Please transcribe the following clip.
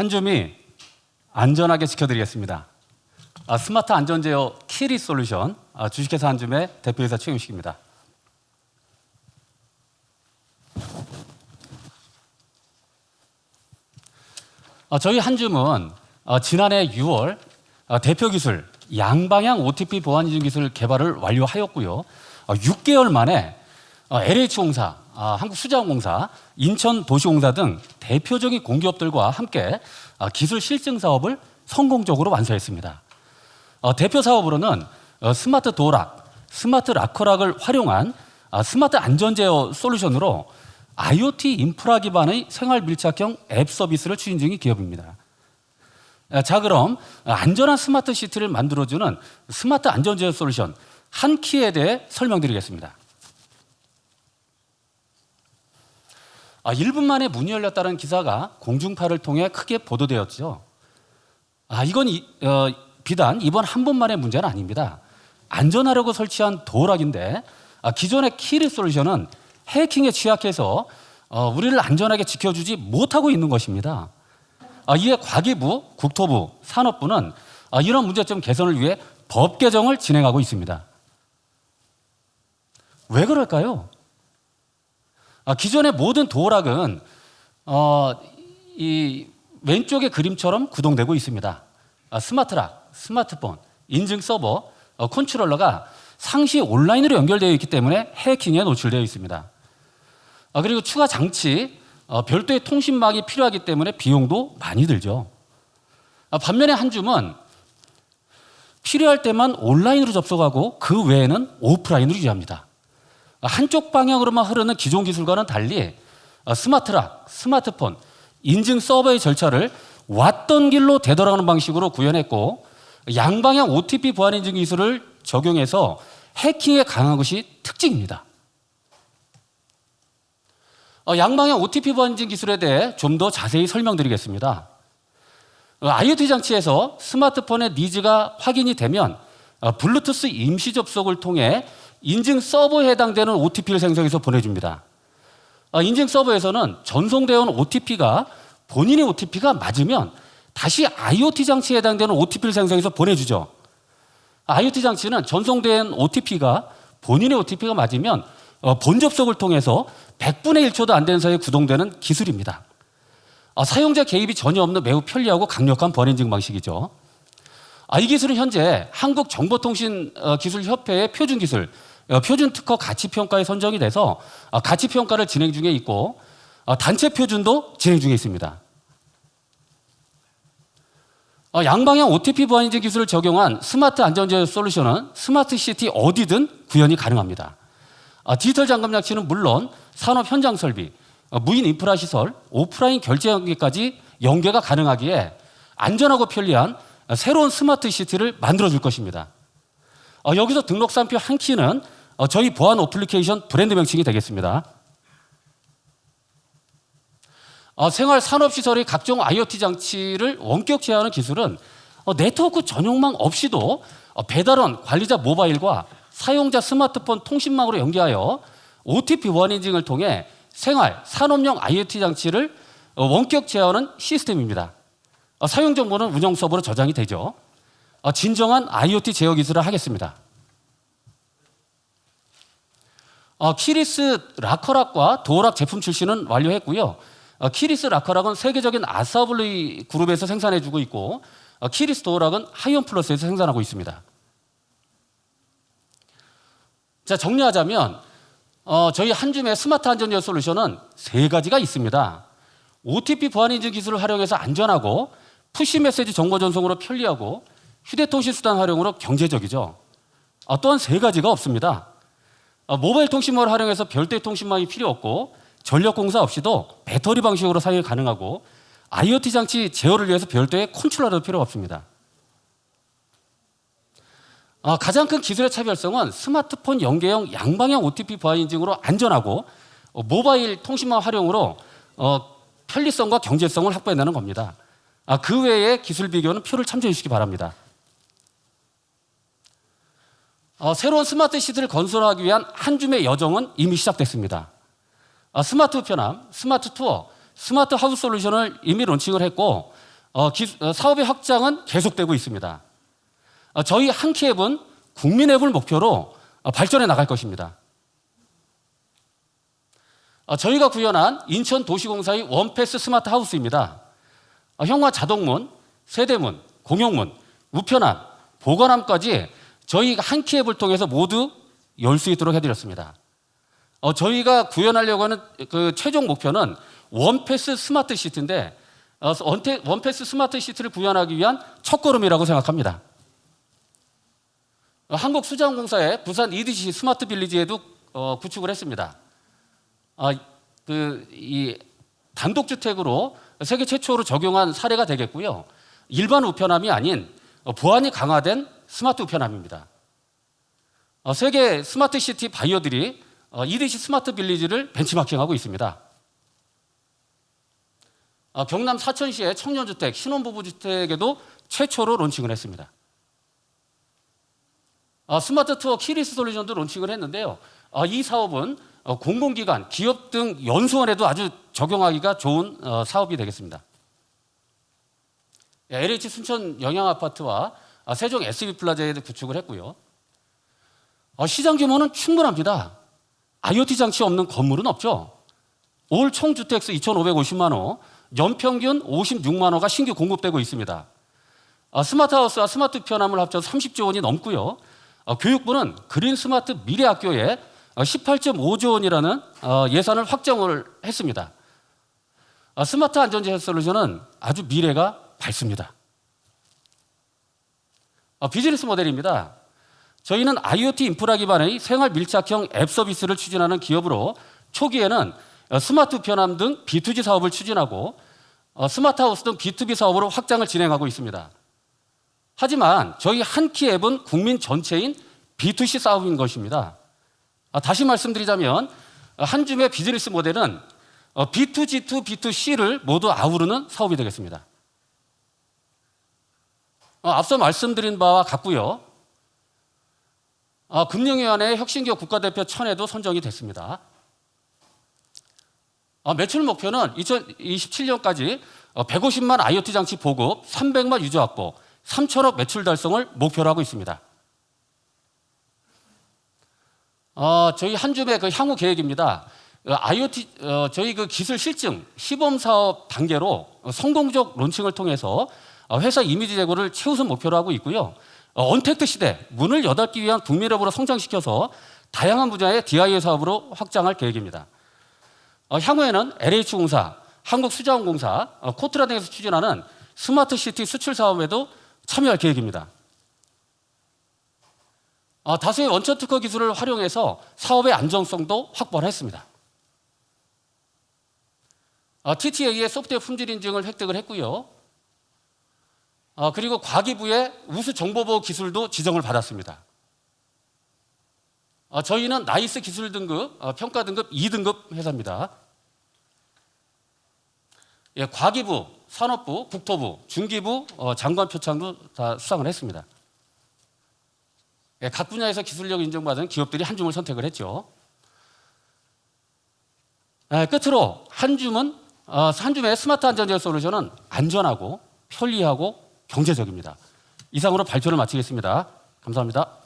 한 줌이 안전하게 지켜드리겠습니다. 아, 스마트 안전 제어 키리 솔루션 아, 주식회사 한 줌의 대표이사 최용식입니다. 아, 저희 한 줌은 아, 지난해 6월 아, 대표 기술 양방향 OTP 보안 인증 기술 개발을 완료하였고요. 아, 6개월 만에 아, LH공사, 아, 한국수자원공사, 인천도시공사 등 대표적인 공기업들과 함께 아, 기술 실증 사업을 성공적으로 완수했습니다. 어, 대표 사업으로는 어, 스마트 도어락, 스마트 락커락을 활용한 아, 스마트 안전 제어 솔루션으로 IoT 인프라 기반의 생활 밀착형 앱 서비스를 추진 중인 기업입니다. 아, 자 그럼 아, 안전한 스마트 시티를 만들어주는 스마트 안전 제어 솔루션 한 키에 대해 설명드리겠습니다. 아, 1분 만에 문이 열렸다는 기사가 공중파를 통해 크게 보도되었죠. 아, 이건 이, 어, 비단 이번 한 번만의 문제는 아닙니다. 안전하려고 설치한 도어락인데 아, 기존의 키리 솔루션은 해킹에 취약해서 어, 우리를 안전하게 지켜주지 못하고 있는 것입니다. 아, 이에 과기부, 국토부, 산업부는 아, 이런 문제점 개선을 위해 법 개정을 진행하고 있습니다. 왜 그럴까요? 아, 기존의 모든 도어락은 어, 이 왼쪽의 그림처럼 구동되고 있습니다. 아, 스마트락, 스마트폰, 인증 서버, 어, 컨트롤러가 상시 온라인으로 연결되어 있기 때문에 해킹에 노출되어 있습니다. 아, 그리고 추가 장치, 어, 별도의 통신망이 필요하기 때문에 비용도 많이 들죠. 아, 반면에 한 줌은 필요할 때만 온라인으로 접속하고 그 외에는 오프라인으로 유지합니다. 아, 한쪽 방향으로만 흐르는 기존 기술과는 달리 아, 스마트락, 스마트폰, 인증 서버의 절차를 왔던 길로 되돌아가는 방식으로 구현했고 양방향 OTP 보안 인증 기술을 적용해서 해킹에 강한 것이 특징입니다. 어, 양방향 OTP 보안 인증 기술에 대해 좀 더 자세히 설명드리겠습니다. 어, IoT 장치에서 스마트폰의 니즈가 확인이 되면 어, 블루투스 임시 접속을 통해 인증 서버에 해당되는 OTP를 생성해서 보내줍니다. 어, 인증 서버에서는 전송되어 온 OTP가 본인의 OTP가 맞으면 다시 IoT 장치에 해당되는 OTP를 생성해서 보내주죠. IoT 장치는 전송된 OTP가 본인의 OTP가 맞으면 어, 본 접속을 통해서 100분의 1초도 안 되는 사이에 구동되는 기술입니다. 어, 사용자 개입이 전혀 없는 매우 편리하고 강력한 번인증 방식이죠. 아, 이 기술은 현재 한국정보통신기술협회의 표준 기술, 어, 표준 특허 가치 평가에 선정이 돼서 어, 가치 평가를 진행 중에 있고 어, 단체 표준도 진행 중에 있습니다. 어, 양방향 OTP 보안 인증 기술을 적용한 스마트 안전제어 솔루션은 스마트 시티 어디든 구현이 가능합니다. 아, 디지털 잠금 장치는 물론 산업 현장 설비, 어, 무인 인프라 시설, 오프라인 결제 연계까지 연계가 가능하기에 안전하고 편리한 어, 새로운 스마트 시티를 만들어 줄 것입니다. 어, 여기서 등록산표 한 키는 어, 저희 보안 어플리케이션 브랜드 명칭이 되겠습니다. 어, 생활 산업 시설의 각종 IoT 장치를 원격 제어하는 기술은 어, 네트워크 전용망 없이도 어, 배달원 관리자 모바일과 사용자 스마트폰 통신망으로 연계하여 OTP 보안 인증을 통해 생활 산업용 IoT 장치를 어, 원격 제어하는 시스템입니다. 어, 사용 정보는 운영 서버로 저장이 되죠. 어, 진정한 IoT 제어 기술을 하겠습니다. 어, 키리스 라커락과 도어락 제품 출시는 완료했고요. 어, 키리스 라커락은 세계적인 아사블리 그룹에서 생산해주고 있고 어, 키리스 도어락은 하이온 플러스에서 생산하고 있습니다. 자 정리하자면 어, 저희 한줌의 스마트 안전 제어 솔루션은 세 가지가 있습니다. OTP 보안 인증 기술을 활용해서 안전하고 푸시 메시지 정보 전송으로 편리하고 휴대통신 수단 활용으로 경제적이죠. 어, 또한 세 가지가 없습니다. 어, 모바일 통신망을 활용해서 별도의 통신망이 필요 없고 전력 공사 없이도 배터리 방식으로 사용이 가능하고 IoT 장치 제어를 위해서 별도의 컨트롤러도 필요 없습니다. 아, 가장 큰 기술의 차별성은 스마트폰 연계형 양방향 OTP 보안 인증으로 안전하고 어, 모바일 통신망 활용으로 어, 편리성과 경제성을 확보해내는 겁니다. 아, 그 외의 기술 비교는 표를 참조해 주시기 바랍니다. 어, 새로운 스마트 시티를 건설하기 위한 한 줌의 여정은 이미 시작됐습니다. 아, 스마트 편함, 스마트 투어, 스마트 하우스 솔루션을 이미 론칭을 했고 어, 기- 어, 사업의 확장은 계속되고 있습니다. 어, 저희 한키 앱은 국민 앱을 목표로 어, 발전해 나갈 것입니다. 어, 저희가 구현한 인천 도시공사의 원패스 스마트 하우스입니다. 어, 형화 자동문, 세대문, 공용문, 우편함, 보관함까지 저희 한키앱을 통해서 모두 열 수 있도록 해드렸습니다. 어, 저희가 구현하려고 하는 그 최종 목표는 원패스 스마트 시트인데 어, 원패스 스마트 시트를 구현하기 위한 첫 걸음이라고 생각합니다. 어, 한국수자원공사의 부산 EDC 스마트 빌리지에도 어, 구축을 했습니다. 아, 그, 이 단독주택으로 세계 최초로 적용한 사례가 되겠고요. 일반 우편함이 아닌 어, 보안이 강화된 스마트 우편함입니다. 어, 세계 스마트 시티 바이어들이 어, EDC 스마트 빌리지를 벤치마킹하고 있습니다. 어, 경남 사천시의 청년주택, 신혼부부주택에도 최초로 론칭을 했습니다. 어, 스마트 투어 키리스 솔루션도 론칭을 했는데요. 어, 이 사업은 어, 공공기관, 기업 등 연수원에도 아주 적용하기가 좋은 어, 사업이 되겠습니다. 예, LH 순천 영양아파트와 아, 세종 SB 플라자에도 구축을 했고요. 어, 시장 규모는 충분합니다. IoT 장치 없는 건물은 없죠. 올 총 주택수 2,550만 호, 연평균 56만 호가 신규 공급되고 있습니다. 아, 스마트하우스와 스마트 편함을 합쳐 30조 원이 넘고요. 어, 교육부는 그린 스마트 미래학교에 어, 18.5조 원이라는 어, 예산을 확정을 했습니다. 아, 스마트 안전제어 솔루션은 아주 미래가 밝습니다. 어, 비즈니스 모델입니다. 저희는 IoT 인프라 기반의 생활 밀착형 앱 서비스를 추진하는 기업으로 초기에는 어, 스마트 편함 등 B2G 사업을 추진하고 어, 스마트 하우스 등 B2B 사업으로 확장을 진행하고 있습니다. 하지만 저희 한키 앱은 국민 전체인 B2C 사업인 것입니다. 아, 다시 말씀드리자면 어, 한줌의 비즈니스 모델은 어, B2G2, B2C를 모두 아우르는 사업이 되겠습니다. 어, 앞서 말씀드린 바와 같고요. 아, 금융위원회 혁신기업 국가대표 천에도 선정이 됐습니다. 아, 매출 목표는 2027년까지 150만 IoT 장치 보급, 300만 유저 확보, 3천억 매출 달성을 목표로 하고 있습니다. 어, 저희 한 줌의 그 향후 계획입니다. 어, IoT 어, 저희 그 기술 실증 시범 사업 단계로 어, 성공적 론칭을 통해서 어, 회사 이미지 제고를 최우선 목표로 하고 있고요. 어, 언택트 시대 문을 여닫기 위한 국민앱으로 성장시켜서 다양한 분야의 DIY 사업으로 확장할 계획입니다. 어, 향후에는 LH공사, 한국수자원공사, 어, 코트라 등에서 추진하는 스마트 시티 수출 사업에도 참여할 계획입니다. 어, 다수의 원천 특허 기술을 활용해서 사업의 안정성도 확보를 했습니다. 어, TTA의 소프트웨어 품질 인증을 획득을 했고요. 어, 그리고 과기부의 우수 정보보호 기술도 지정을 받았습니다. 어, 저희는 나이스 기술 등급, 어, 평가 등급 2등급 회사입니다. 예, 과기부, 산업부, 국토부, 중기부, 어, 장관 표창도 다 수상을 했습니다. 예, 각 분야에서 기술력 인정받은 기업들이 한줌을 선택을 했죠. 예, 끝으로 한줌은 어, 한줌의 스마트 안전제어 솔루션은 안전하고 편리하고 경제적입니다. 이상으로 발표를 마치겠습니다. 감사합니다.